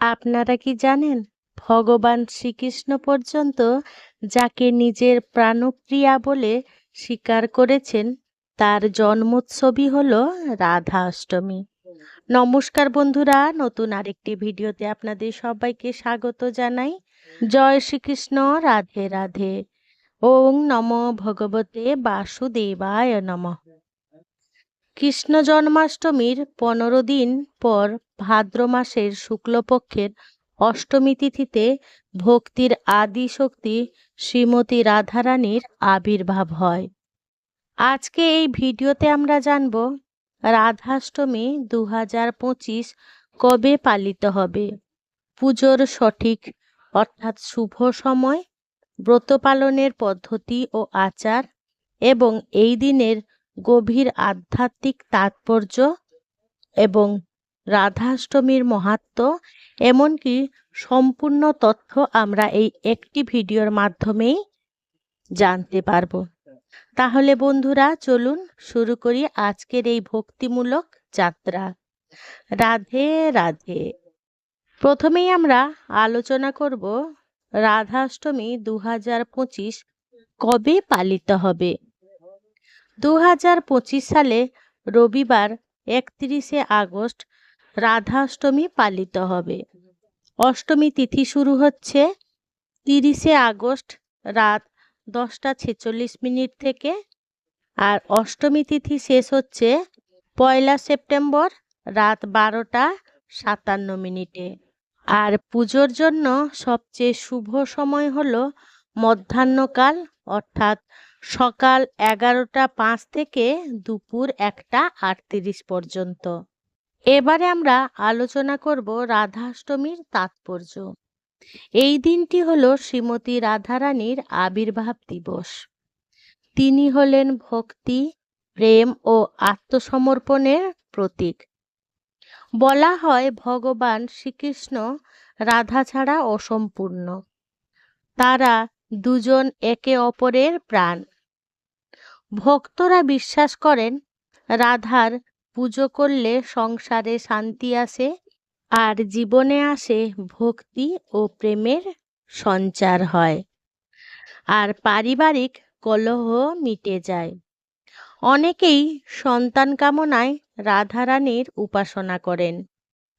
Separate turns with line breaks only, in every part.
আপনারা কি জানেন, ভগবান শ্রীকৃষ্ণ পর্যন্ত যাকে নিজের প্রাণপ্রিয়া বলে স্বীকার করেছেন, তার জন্মোৎসবই হলো রাধা অষ্টমী। নমস্কার বন্ধুরা, নতুন আরেকটি ভিডিওতে আপনাদের সবাইকে স্বাগত জানাই। জয় শ্রীকৃষ্ণ, রাধে রাধে। ওং নম ভগবতে বাসুদেবায় নমঃ। কৃষ্ণ জন্মাষ্টমীর পনেরো দিন পর ভাদ্র মাসের শুক্লপক্ষের অষ্টমী তিথিতে ভক্তির আদি শক্তি শ্রীমতী রাধারানীর আবির্ভাব হয়। আজকে এই ভিডিওতে আমরা জানব, রাধাষ্টমী দু হাজার পঁচিশ কবে পালিত হবে? পুজোর সঠিক অর্থাৎ শুভ সময়, ব্রত পালনের পদ্ধতি ও আচার এবং এই দিনের গভীর আধ্যাত্মিক তাৎপর্য এবং রাধাষ্টমীর মাহাত্ম্য এমনকি সম্পূর্ণ তথ্য আমরা এই একটি ভিডিওর মাধ্যমেই জানতে পারব। তাহলে বন্ধুরা, চলুন শুরু করি আজকের এই ভক্তিমূলক যাত্রা। রাধে রাধে। প্রথমেই আমরা আলোচনা করব রাধাষ্টমী দু হাজার পঁচিশ কবে পালিত হবে। দু হাজার পঁচিশ সালে রবিবার একত্রিশে আগস্ট রাধাষ্টমী পালিত হবে। অষ্টমী তিথি শুরু হচ্ছে তিরিশে আগস্ট রাত দশটা ছেচল্লিশ মিনিট থেকে। আর অষ্টমী তিথি শেষ হচ্ছে পয়লা সেপ্টেম্বর রাত বারোটা সাতান্ন মিনিটে। আর পুজোর জন্য সবচেয়ে শুভ সময় হল মধ্যাহ্নকাল, অর্থাৎ সকাল এগারোটা পাঁচ থেকে দুপুর একটা আটত্রিশ পর্যন্ত। এবারে আমরা আলোচনা করব রাধাষ্টমীর তাৎপর্য। এই দিনটি হল শ্রীমতী রাধারানীর আবির্ভাব দিবস। তিনি হলেন ভক্তি, প্রেম ও আত্মসমর্পণের প্রতীক। বলা হয় ভগবান শ্রীকৃষ্ণ রাধা ছাড়া অসম্পূর্ণ। তারা দুজন একে অপরের প্রাণ। ভক্তরা বিশ্বাস করেন রাধার পুজো করলে সংসারে শান্তি আসে আর জীবনে আসে ভক্তি ও প্রেমের সঞ্চার হয়। আর পারিবারিক কলহ মিটে যায়। অনেকেই সন্তান কামনায় রাধারানীর উপাসনা করেন।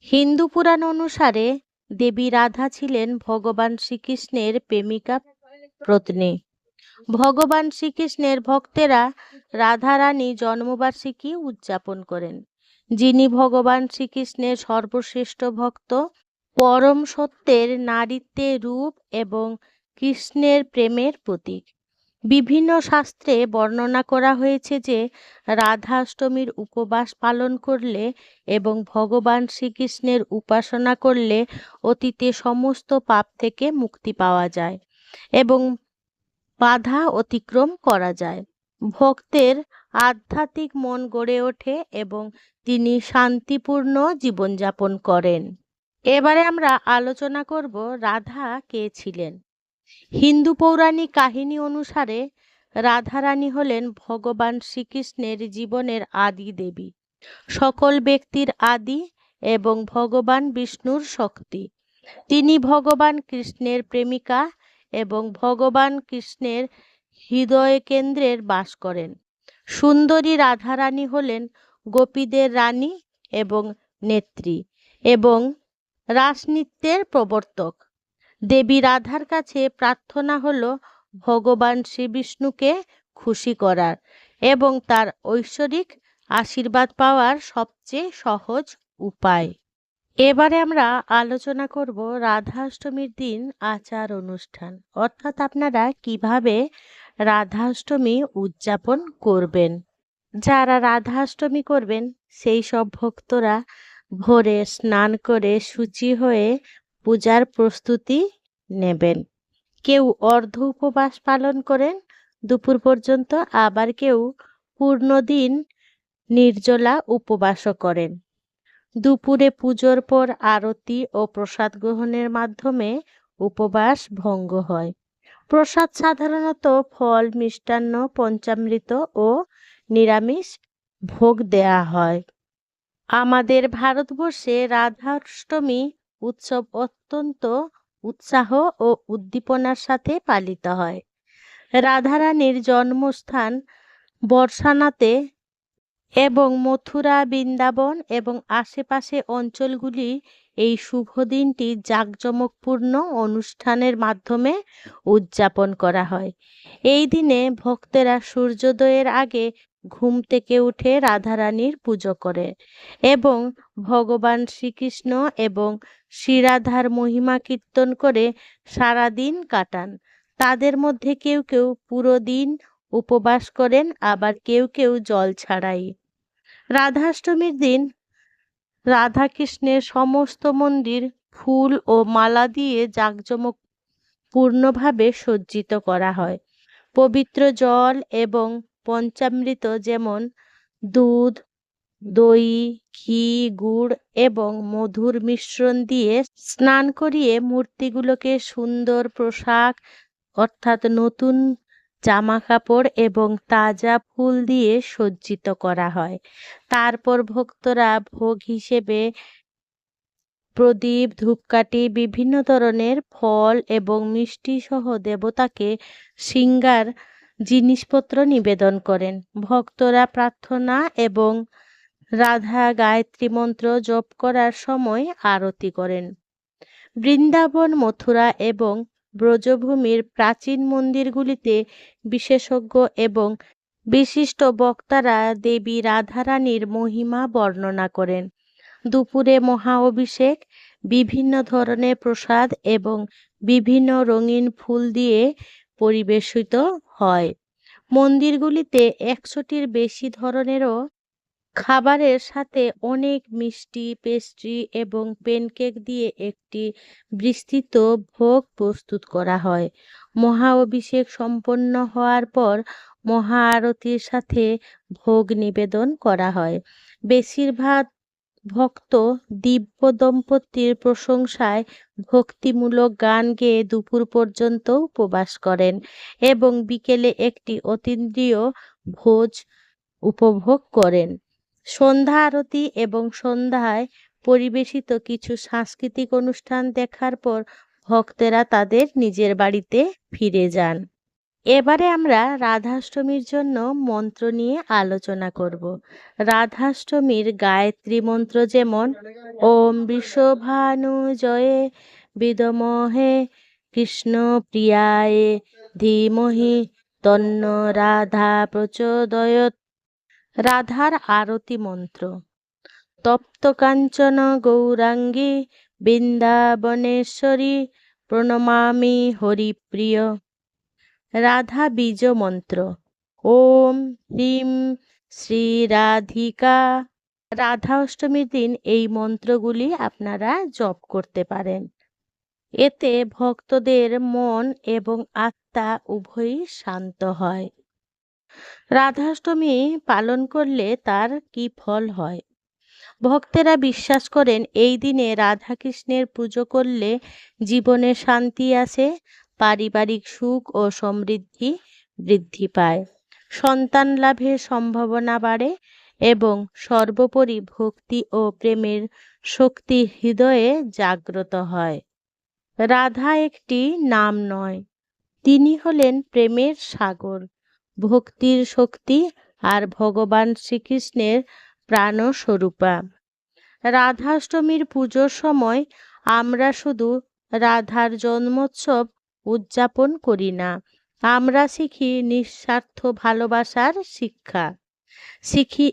হিন্দু পুরাণ অনুসারে দেবী রাধা ছিলেন ভগবান শ্রীকৃষ্ণের প্রেমিকা পত্নী। ভগবান শ্রীকৃষ্ণের ভক্তেরা রাধারানী জন্মবার্ষিকী উদযাপন করেন। যিনি ভগবান শ্রীকৃষ্ণের সর্বশ্রেষ্ঠ ভক্ত, পরম সত্যের নারীত্বের রূপ এবং কৃষ্ণের প্রেমের প্রতীক। বিভিন্ন শাস্ত্রে বর্ণনা করা হয়েছে যে রাধাষ্টমীর উপবাস পালন করলে এবং ভগবান শ্রীকৃষ্ণের উপাসনা করলে অতীতে সমস্ত পাপ থেকে মুক্তি পাওয়া যায় এবং বাধা অতিক্রম করা যায়। ভক্তের আধ্যাত্মিক মন গড়ে ওঠে এবং তিনি শান্তিপূর্ণ জীবনযাপন করেন। এবারে আমরা আলোচনা করব রাধা কে ছিলেন। হিন্দু পৌরাণিক কাহিনী অনুসারে রাধারানী হলেন ভগবান শ্রীকৃষ্ণের জীবনের আদি দেবী। সকল ব্যক্তির আদি এবং ভগবান বিষ্ণুর শক্তি। তিনি ভগবান কৃষ্ণের প্রেমিকা এবং ভগবান কৃষ্ণের হৃদয় কেন্দ্রের বাস করেন। সুন্দরী রাধারানী হলেন গোপীদের রানী এবং নেত্রী এবং রাসনৃত্যের প্রবর্তক। দেবী রাধার কাছে প্রার্থনা হল ভগবান শ্রীবিষ্ণুকে খুশি করার এবং তার ঐশ্বরিক আশীর্বাদ পাওয়ার সবচেয়ে সহজ উপায়। এবারে আমরা আলোচনা করব রাধাষ্টমীর দিন আচার অনুষ্ঠান। অর্থাৎ আপনারা কীভাবে রাধাষ্টমী উদযাপন করবেন? যারা রাধাষ্টমী করবেন, সেই সব ভক্তরা ভোরে স্নান করে শুচি হয়ে পূজার প্রস্তুতি নেবেন। কেউ অর্ধ উপবাস পালন করেন, দুপুর পর্যন্ত আবার কেউ পূর্ণ দিন নির্জলা উপবাসও করেন। দুপুরে পুজোর পর আরতি ও প্রসাদ গ্রহণের মাধ্যমে উপবাস ভঙ্গ হয়। প্রসাদ সাধারণত ফল, মিষ্টান্ন, পঞ্চামৃত ও নিরামিষ ভোগ দেয়া হয়। আমাদের ভারতবর্ষে রাধাষ্টমী উৎসব অত্যন্ত উৎসাহ ও উদ্দীপনার সাথে পালিত হয়। রাধারানীর জন্মস্থান বর্ষানাতে এবং মথুরা, বৃন্দাবন এবং আশেপাশে অঞ্চলগুলি এই শুভ দিনটি জাঁকজমকপূর্ণ অনুষ্ঠানের মাধ্যমে উদযাপন করা হয়। এই দিনে ভক্তেরা সূর্যোদয়ের আগে ঘুম থেকে উঠে রাধারানীর পুজো করে এবং ভগবান শ্রীকৃষ্ণ এবং শ্রীরাধার মহিমা কীর্তন করে সারা দিন কাটান। তাদের মধ্যে কেউ কেউ পুরো দিন উপবাস করেন, আবার কেউ কেউ জল ছাড়াই। রাধাষ্টমীর দিন রাধাকৃষ্ণের সমস্ত মন্দির, ফুল ও মালা দিয়ে জাঁকজমক পূর্ণভাবে সজ্জিত করা হয়। পবিত্র জল এবং পঞ্চামৃত যেমন দুধ, দই, ঘি, গুড় এবং মধুর মিশ্রণ দিয়ে স্নান করিয়ে মূর্তিগুলোকে সুন্দর পোশাক অর্থাৎ নতুন জামা কাপড় এবং তাজা ফুল দিয়ে সজ্জিত করা হয়। তারপর ভক্তরা ভোগ হিসেবে প্রদীপ, ধূপকাঠি, বিভিন্ন ধরনের ফল এবং মিষ্টি সহ দেবতাকে সিঙ্গার জিনিসপত্র নিবেদন করেন। ভক্তরা প্রার্থনা এবং রাধা গায়ত্রী মন্ত্র জপ করার সময় আরতি করেন। বৃন্দাবন, মথুরা এবং ব্রজভূমির প্রাচীন মন্দিরগুলিতে বিশেষজ্ঞ এবং বিশিষ্ট বক্তারা দেবী রাধারানীর মহিমা বর্ণনা করেন। দুপুরে মহা অভিষেক, বিভিন্ন ধরনের প্রসাদ এবং বিভিন্ন রঙিন ফুল দিয়ে পরিবেশিত হয়। মন্দিরগুলিতে একশোটির বেশি ধরনেরও খাবারের সাথে অনেক মিষ্টি, পেস্ট্রি এবং পেনকেক দিয়ে একটি বিস্তৃত ভোগ প্রস্তুত করা হয়। মহা অভিষেক সম্পন্ন হওয়ার পর মহা আরতির সাথে ভোগ নিবেদন করা হয়। বেশিরভাগ ভক্ত দিব্য দম্পতির প্রশংসায় ভক্তিমূলক গান গেয়ে দুপুর পর্যন্ত উপবাস করেন এবং বিকেলে একটি অতীন্দ্রিয় ভোজ উপভোগ করেন। সন্ধ্যা আরতি এবং সন্ধ্যায় পরিবেশিত কিছু সাংস্কৃতিক অনুষ্ঠান দেখার পর ভক্তেরা তাদের নিজের বাড়িতে ফিরে যান। এবারে আমরা রাধাষ্টমীর জন্য মন্ত্র নিয়ে আলোচনা করব। রাধাষ্টমীর গায়ত্রী মন্ত্র যেমন, ওম বিশ্বভানু জয়ে বিদমহে কৃষ্ণ প্রিয়ায় ধীমহি তন্ন রাধা প্রচোদয়ত রাধার আরতি মন্ত্র। তপ্ত কাঞ্চন গৌরাঙ্গী, বৃন্দাবনেশ্বরী, প্রণমামি হরিপ্রিয়। রাধা বীজ মন্ত্র। ওম হ্রিম শ্রী রাধিকা রাধা অষ্টমীর দিন এই মন্ত্রগুলি আপনারা জপ করতে পারেন। এতে ভক্তদের মন এবং আত্মা উভয়ই শান্ত হয়। রাধাষ্টমী পালন করলে তার কি ফল হয়? ভক্তেরা বিশ্বাস করেন, এই দিনে রাধাকৃষ্ণের পুজো করলে জীবনে শান্তি আসে, পারিবারিক সুখ ও সমৃদ্ধি বৃদ্ধি পায়। সন্তান লাভের সম্ভাবনা বাড়ে এবং সর্বোপরি ভক্তি ও প্রেমের শক্তি হৃদয়ে জাগ্রত হয়। রাধা একটি নাম নয়, তিনি হলেন প্রেমের সাগর। ভক্তির শক্তি আর ভগবান শ্রীকৃষ্ণের প্রাণস্বরূপা। রাধাষ্টমীর পুজোর সময় আমরা শুধু রাধার জন্মোৎসব উদযাপন করি না, আমরা শিখি নিঃস্বার্থ ভালোবাসার শিক্ষা, শিখি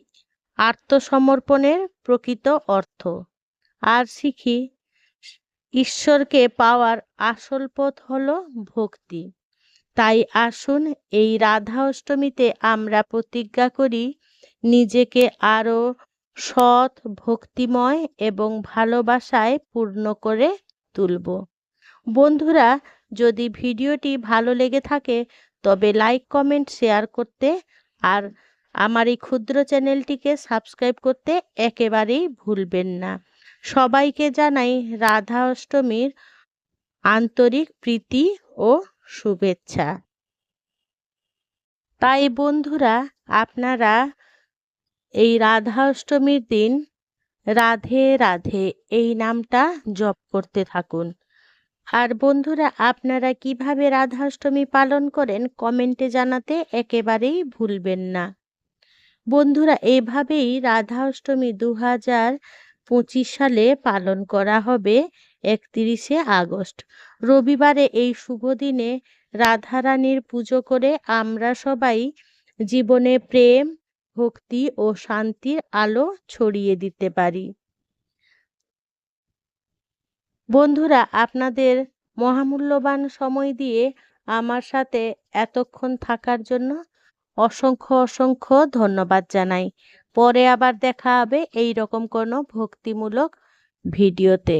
আত্মসমর্পণের প্রকৃত অর্থ, আর শিখি ঈশ্বরকে পাওয়ার আসল পথ হলো ভক্তি। তাই আসুন এই রাধা অষ্টমীতে আমরা প্রতিজ্ঞা করি নিজেকে আরও সৎ, ভক্তিময় এবং ভালোবাসায় পূর্ণ করে তুলব। বন্ধুরা, যদি ভিডিওটি ভালো লেগে থাকে, তবে লাইক, কমেন্ট, শেয়ার করতে আর আমার এই ক্ষুদ্র চ্যানেলটিকে সাবস্ক্রাইব করতে একেবারেই ভুলবেন না। সবাইকে জানাই রাধা অষ্টমীর আন্তরিক প্রীতি ও শুভেচ্ছা। তাই বন্ধুরা, আপনারা এই রাধা অষ্টমীর দিন রাধে রাধে এই নামটা জপ করতে থাকুন। আর বন্ধুরা, আপনারা কীভাবে রাধাষ্টমী পালন করেন কমেন্টে জানাতে একেবারেই ভুলবেন না। বন্ধুরা, এভাবেই রাধা অষ্টমী দু হাজার পঁচিশ সালে পালন করা হবে। একত্রিশে আগস্ট। রবিবারে এই শুভ দিনে রাধারানীর পুজো করে আমরা সবাই জীবনে প্রেম, ভক্তি ও শান্তির আলো ছড়িয়ে দিতে পারি। বন্ধুরা, আপনাদের মহামূল্যবান সময় দিয়ে আমার সাথে এতক্ষণ থাকার জন্য অসংখ্য অসংখ্য ধন্যবাদ জানাই। পরে আবার দেখা হবে এই রকম কোনো ভক্তিমূলক ভিডিওতে।